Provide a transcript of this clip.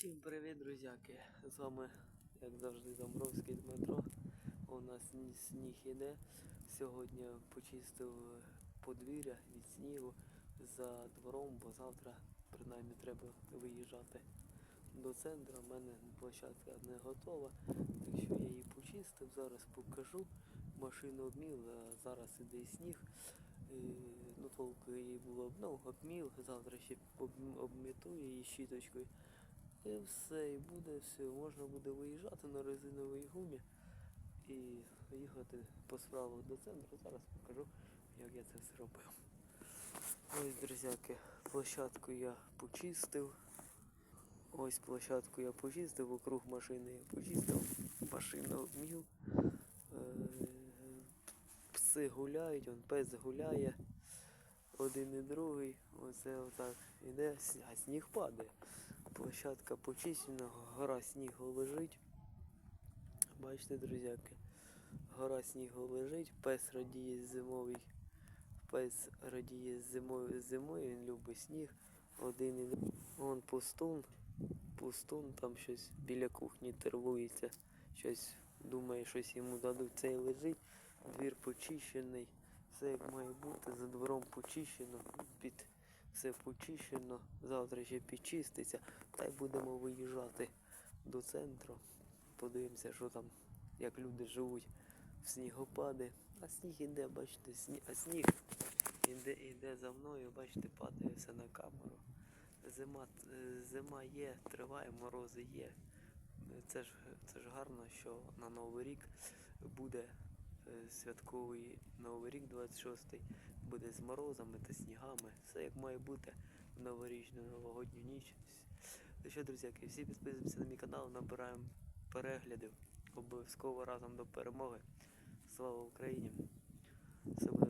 Всім привіт, друзяки! З вами, як завжди, Домбровський Дмитро. У нас сніг іде. Сьогодні почистив подвір'я від снігу за двором, бо завтра принаймні треба виїжджати до центру. У мене площадка не готова, так що я її почистив. Зараз покажу. Машину обміл, зараз іде сніг. Е, Ну, толку її було ну, обміл, завтра ще обмітую її щіточкою. І все, і буде все. Можна буде виїжджати на резиновій гумі і їхати по справу до центру. Зараз покажу, як я це все робив. Ось, друзяки, площадку я почистив. Ось площадку я почистив, вокруг машини я почистив, машину обмів. Е, Пси гуляють, он пес гуляє. Один і другий. Оце отак іде, а сніг падає. Площадка почищена, гора снігу лежить. Бачите, друзяки, гора снігу лежить, пес радіє зимовий. Пес радіє зимою, зимою, він любить сніг. Один і. Вон пустун, пустун там щось біля кухні тервується. Щось думає, щось йому дадуть. Цей лежить, двір почищений. Все як має бути, за двором почищено, під все почищено. Завтра ще підчиститься, та й будемо виїжджати до центру. Подивимося, що там, як люди живуть в снігопади. А сніг іде, бачите, сні... а сніг іде, іде за мною, бачите, падає все на камеру. Зима, е, зима є, триває, морози є. Це ж, це ж гарно, що на Новий рік буде святковий Новий рік 26-й, буде з морозами та снігами. Все як має бути в новорічну новогодню ніч. Ну що, друзяки, всі підписуємося на мій канал, набираємо переглядів. Обов'язково разом до перемоги. Слава Україні! Все буде.